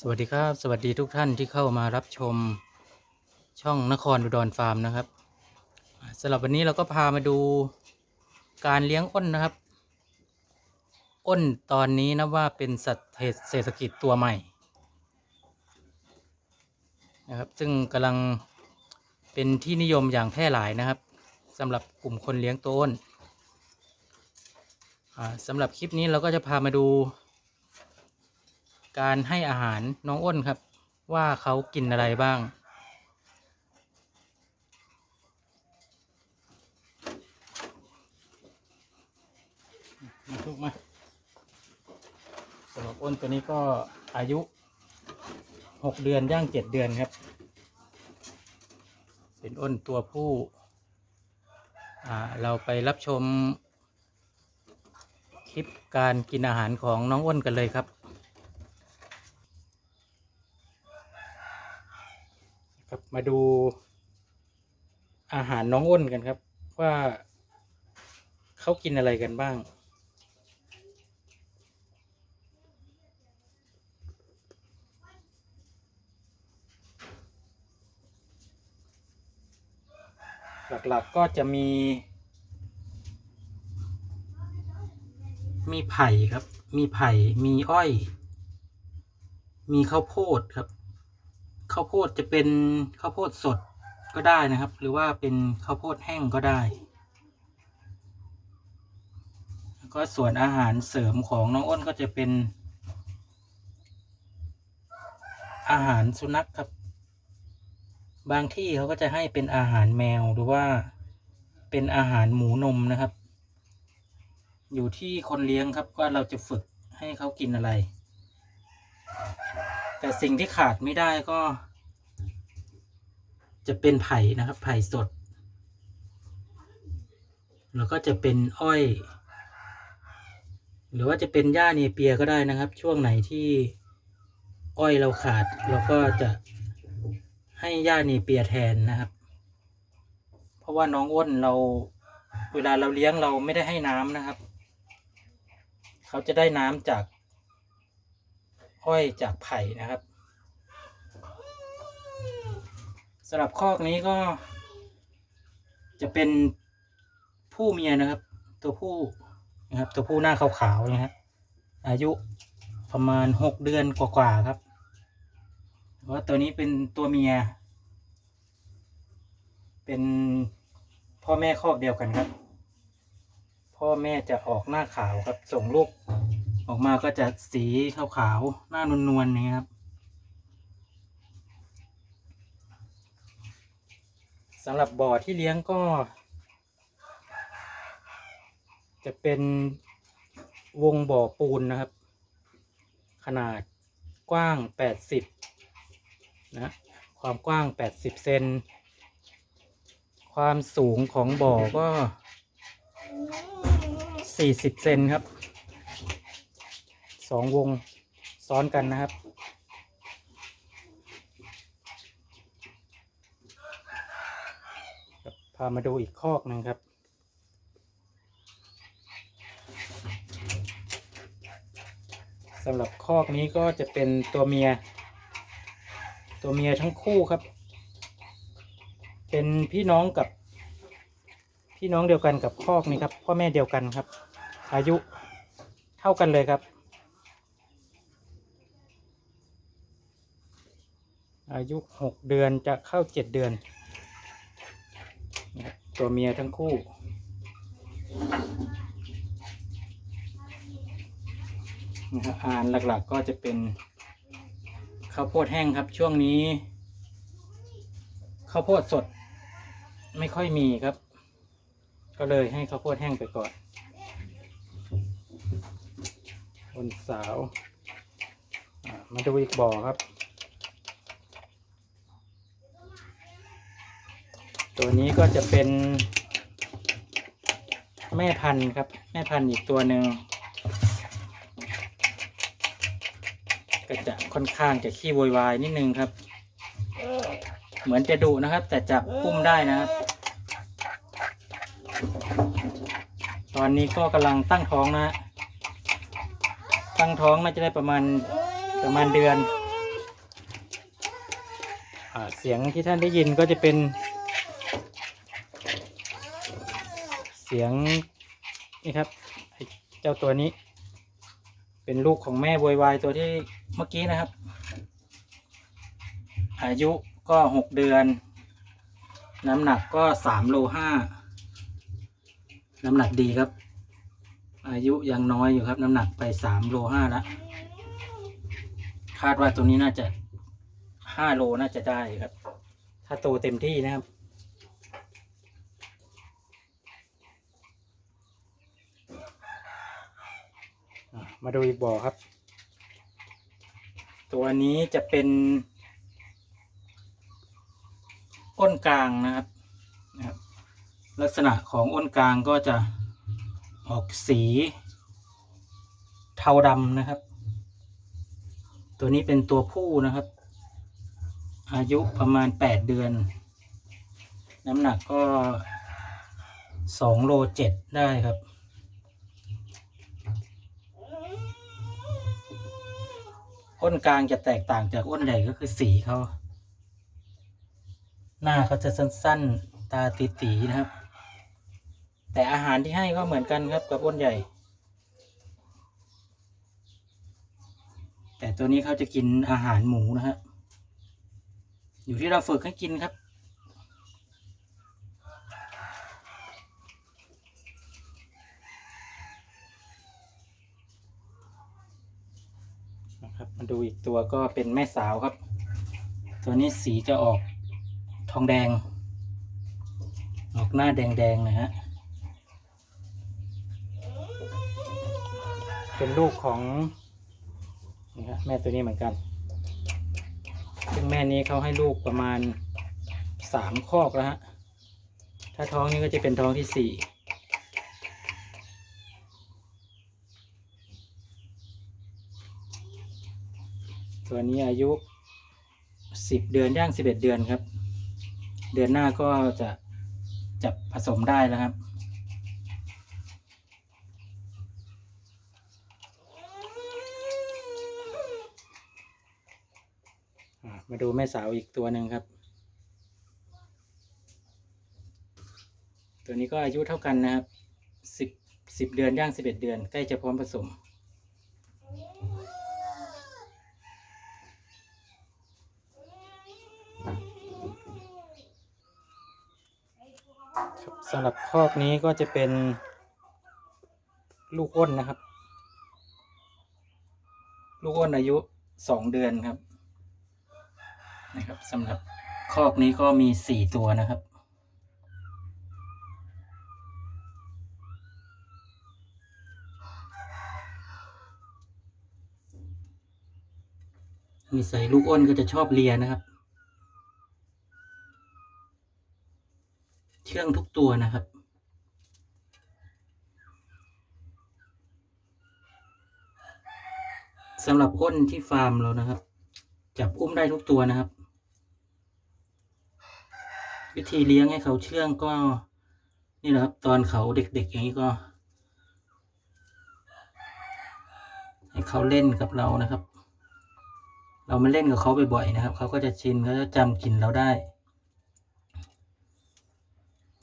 สวัสดีครับ สวัสดีทุกท่านที่เข้ามารับชมช่องนครอุดรฟาร์มนะครับสำหรับวันนี้เราก็พามาดูการเลี้ยงอ้นนะครับ อ้นตอนนี้นะว่าเป็นสัตว์เศรษฐกิจตัวใหม่นะครับ ซึ่งกำลังเป็นที่นิยมอย่างแพร่หลายนะครับสำหรับกลุ่มคนเลี้ยงตัวอ้นอสำหรับคลิปนี้เราก็จะพามาดู การให้อาหารน้องอ้นครับ ว่าเขากินอะไรบ้าง มาทุกมาสำหรับอ้นตัวนี้ก็อายุหกเดือนย่างเจ็ดเดือนครับ เป็นอ้นตัวผู้เราไปรับชมคลิปการกินอาหารของน้องอ้นกันเลยครับ ครับ มาดูอาหารน้องอ้นกันครับ ว่าเขากินอะไรกันบ้าง หลักๆก็จะมี มีไผ่ครับ มีไผ่ มีอ้อย มีข้าวโพดครับ ข้าวโพดจะเป็นข้าวโพดสดก็ได้นะครับ หรือว่าเป็นข้าวโพดแห้งก็ได้แล้วก็ส่วนอาหารเสริมของน้องอ้นก็จะเป็น อาหารสุนัขครับ บางที่เขาก็จะให้เป็นอาหารแมวหรือว่าเป็นอาหารหมูนมนะครับ อยู่ที่คนเลี้ยงครับว่าเราจะฝึกให้เขากินอะไร แต่สิ่งที่ขาดไม่ได้ก็ จะเป็นไผ่นะครับไผ่สด แล้วก็จะเป็นอ้อย หรือว่าจะเป็นหญ้าเนเปียก็ได้นะครับ ช่วงไหนที่อ้อยเราขาดเราก็จะให้หญ้าเนเปียแทนนะครับ เพราะว่าน้องอ้นเราเวลาเราเลี้ยงเราไม่ได้ให้น้ำนะครับ เขาจะได้น้ำจาก อ้อยจากไผ่นะครับสำหรับคอกนี้ก็ จะเป็นผู้เมียนะครับ ตัวผู้นะครับ ตัวผู้หน้าขาวๆนะครับอายุประมาณหกเดือนกว่าๆครับเพราะว่าตัวนี้เป็นตัวเมีย เป็นพ่อแม่คอกเดียวกันครับ พ่อแม่จะออกหน้าขาวครับ ส่งลูก ออกมาก็จะสีขาวๆ หน้านวลๆนี่ครับสำหรับบ่อที่เลี้ยงก็ จะเป็นวงบ่อปูนนะครับ ขนาดกว้าง 80 นะ ความกว้าง 80 เซน ความสูงของบ่อก็ 40 เซนครับ สองวงซ้อนกันนะครับ พามาดูอีกคอกหนึ่งครับ สำหรับคอกนี้ก็จะเป็นตัวเมีย ตัวเมียทั้งคู่ครับ เป็นพี่น้องกับพี่น้องเดียวกันกับคอกนี้ครับพ่อแม่เดียวกันครับ อายุเท่ากันเลยครับ อายุหกเดือนจะเข้าเจ็ดเดือนนะครับตัวเมียทั้งคู่ นะครับอาหารหลักๆก็จะเป็นข้าวโพดแห้งครับช่วงนี้ข้าวโพดสดไม่ค่อยมีครับ ก็เลยให้ข้าวโพดแห้งไปก่อนคนสาวมาดูอีกบ่อครับ ตัวนี้ก็จะเป็น แม่พันธุ์ครับ แม่พันธุ์อีกตัวหนึ่งก็จะค่อนข้างจะขี้โวยวายนิดนึงครับ เหมือนจะดุนะครับ แต่จับพุ่มได้นะครับ ตอนนี้ก็กำลังตั้งท้องนะฮะตั้งท้องน่าจะได้ประมาณประมาณเดือนอ่าเสียงที่ท่านได้ยินก็จะเป็น สียงนี่ครับเจ้าตัวนี้ เป็นลูกของแม่โวยวายตัวที่เมื่อกี้นะครับ อายุก็หกเดือน น้ำหนักก็สามโลห้าน้ำหนักดีครับ อายุยังน้อยอยู่ครับ น้ำหนักไปสามโลห้าแล้วคาดว่าตัวนี้น่าจะห้าโลน่าจะได้ครับ ถ้าโตเต็มที่นะครับ มาดูอีกบ่อครับ ตัวนี้จะเป็น อ้นกลางนะครับนะครับ ลักษณะของอ้นกลางก็จะออกสีเทาดำนะครับ ตัวนี้เป็นตัวผู้นะครับ อายุประมาณแปดเดือน น้ำหนักก็สองโลเจ็ดได้ครับ อ้นกลางจะแตกต่างจากอ้นใหญ่ก็คือสีเขา หน้าเขาจะสั้นๆ ตาตีๆนะครับ แต่อาหารที่ให้ก็เหมือนกันครับกับอ้นใหญ่ แต่ตัวนี้เขาจะกินอาหารหมูนะฮะอยู่ที่เราฝึกให้กินครับนะครับมาดูอีก ตัวก็เป็นแม่สาวครับ ตัวนี้สีจะออกทองแดง ออกหน้าแดงๆนะฮะ เป็นลูกของนี่ครับแม่ตัวนี้เหมือนกัน ซึ่งแม่นี้เขาให้ลูกประมาณสามคอกแล้วฮะ ถ้าท้องนี้ก็จะเป็นท้องที่สี่ ตัวนี้อายุสิบเดือนย่างสิบเอ็ดเดือนครับ เดือนหน้าก็จะจับผสมได้แล้วครับ มาดูแม่สาวอีกตัวหนึ่งครับ ตัวนี้ก็อายุเท่ากันนะครับสิบสิบเดือนย่างสิบเอ็ดเดือน ใกล้จะพร้อมผสม ครับ สำหรับคอกนี้ก็จะเป็นลูกอ้นนะครับ ลูกอ้นอายุสองเดือนครับนะครับสำหรับคอกนี้ก็มีสี่ตัวนะครับนิสัยลูกอ้นก็จะชอบเลียนะครับ เชื่องทุกตัวนะครับ สำหรับอ้นที่ฟาร์มเรานะครับ จับอุ้มได้ทุกตัวนะครับ วิธีเลี้ยงให้เขาเชื่องก็นี่แหละครับ ตอนเขาเด็กๆอย่างนี้ก็ ให้เขาเล่นกับเรานะครับ เรามาเล่นกับเขาบ่อยๆนะครับ เขาก็จะชินเขาจะจำกลิ่นเราได้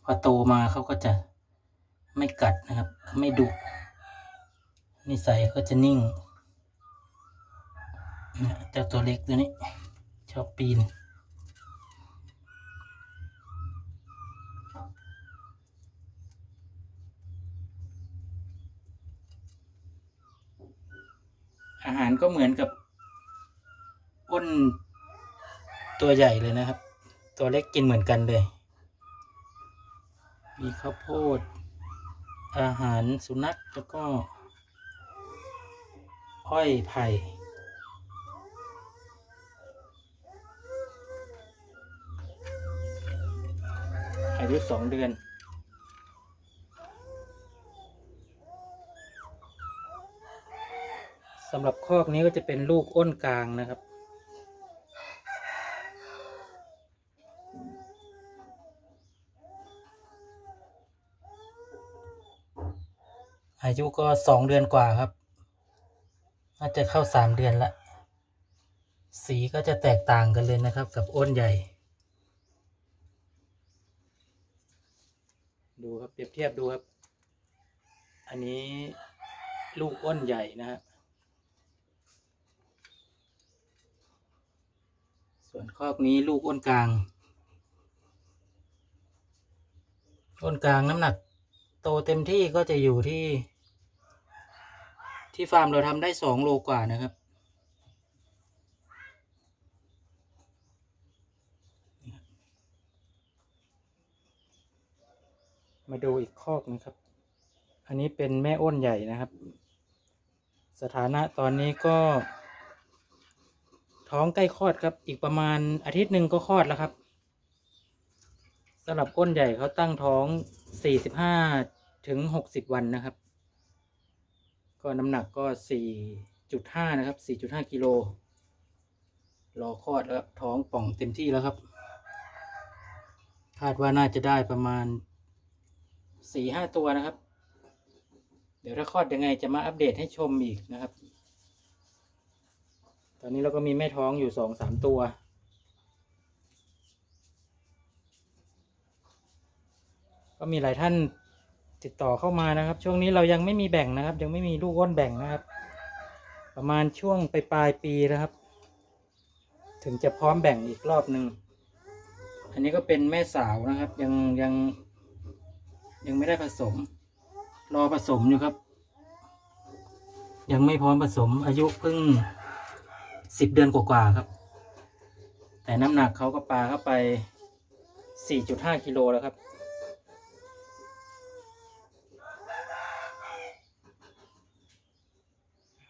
พอโตมาเขาก็จะไม่กัดนะครับ ไม่ดุนิสัยเขาจะนิ่งเนี่ยเจ้าตัวเล็กตัวนี้ ชอบปีน อาหารก็เหมือนกับอ้นตัวใหญ่เลยนะครับ ตัวเล็กกินเหมือนกันเลย มีข้าวโพด อาหารสุนัขแล้วก็ อ้อยไผ่อายุสองเดือนสำหรับคอกนี้ก็จะเป็นลูกอ้นกลางนะครับ อายุก็สองเดือนกว่าครับ น่าจะเข้าสามเดือนละ สีก็จะแตกต่างกันเลยนะครับ กับอ้นใหญ่ ดูครับเปรียบเทียบดูครับ อันนี้ลูกอ้นใหญ่นะฮะส่วนคอกนี้ลูกอ้นกลางอ้นกลางน้ำหนัก โตเต็มที่ก็จะอยู่ที่ ที่ฟาร์มเราทำได้สองโลกว่านะครับ มาดูอีกคอกนะครับ อันนี้เป็นแม่อ้นใหญ่นะครับ สถานะตอนนี้ก็ ท้องใกล้คลอดครับ อีกประมาณอาทิตย์หนึ่งก็คลอดแล้วครับสำหรับอ้นใหญ่เขาตั้งท้อง 45 ถึง 60 วันนะครับ ก็น้ำหนักก็ 4.5 นะครับ 4.5 กิโลรอคลอดแล้วท้องป่องเต็มที่แล้วครับ คาดว่าน่าจะได้ประมาณสี่ห้าตัวนะครับ เดี๋ยวถ้าคลอดยังไงจะมาอัปเดตให้ชมอีกนะครับ ตอนนี้เราก็มีแม่ท้องอยู่สองสามตัวก็มีหลายท่าน ติดต่อเข้ามานะครับ ช่วงนี้เรายังไม่มีแบ่งนะครับ ยังไม่มีลูกอ้นแบ่งนะครับ ประมาณช่วงไปปลายปีนะครับ ถึงจะพร้อมแบ่งอีกรอบหนึ่งอันนี้ก็เป็นแม่สาวนะครับ ยังยังยังไม่ได้ผสม รอผสมอยู่ครับ ยังไม่พร้อมผสมอายุเพิ่งสิบเดือนกว่าๆครับ แต่น้ำหนักเขาก็ปลาเข้าไปสี่จุดห้ากิโลแล้วครับ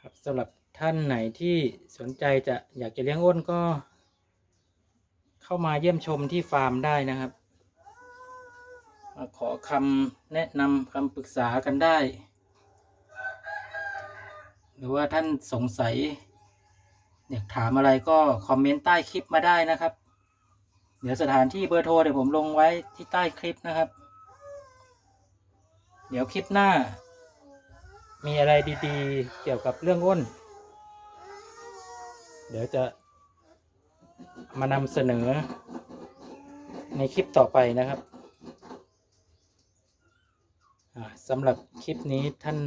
ครับ สำหรับท่านไหนที่สนใจจะอยากจะเลี้ยงอ้นก็ เข้ามาเยี่ยมชมที่ฟาร์มได้นะครับ มาขอคำแนะนำคำปรึกษากันได้ หรือว่าท่านสงสัย อยากถามอะไรก็คอมเมนต์ใต้คลิปมาได้นะครับ เดี๋ยวสถานที่เบอร์โทรเดี๋ยวผมลงไว้ที่ใต้คลิปนะครับ เดี๋ยวคลิปหน้า มีอะไรดีๆ เกี่ยวกับเรื่องอ้น เดี๋ยวจะมานำเสนอในคลิปต่อไปนะครับสำหรับคลิปนี้ท่าน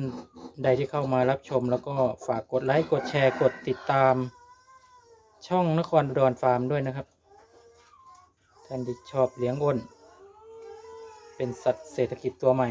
ใดที่เข้ามารับชม แล้วก็ฝากกดไลค์ กดแชร์ กดติดตาม ช่องนครอุดรฟาร์มด้วยนะครับ ท่านที่ชอบเลี้ยงอ้น เป็นสัตว์เศรษฐกิจตัวใหม่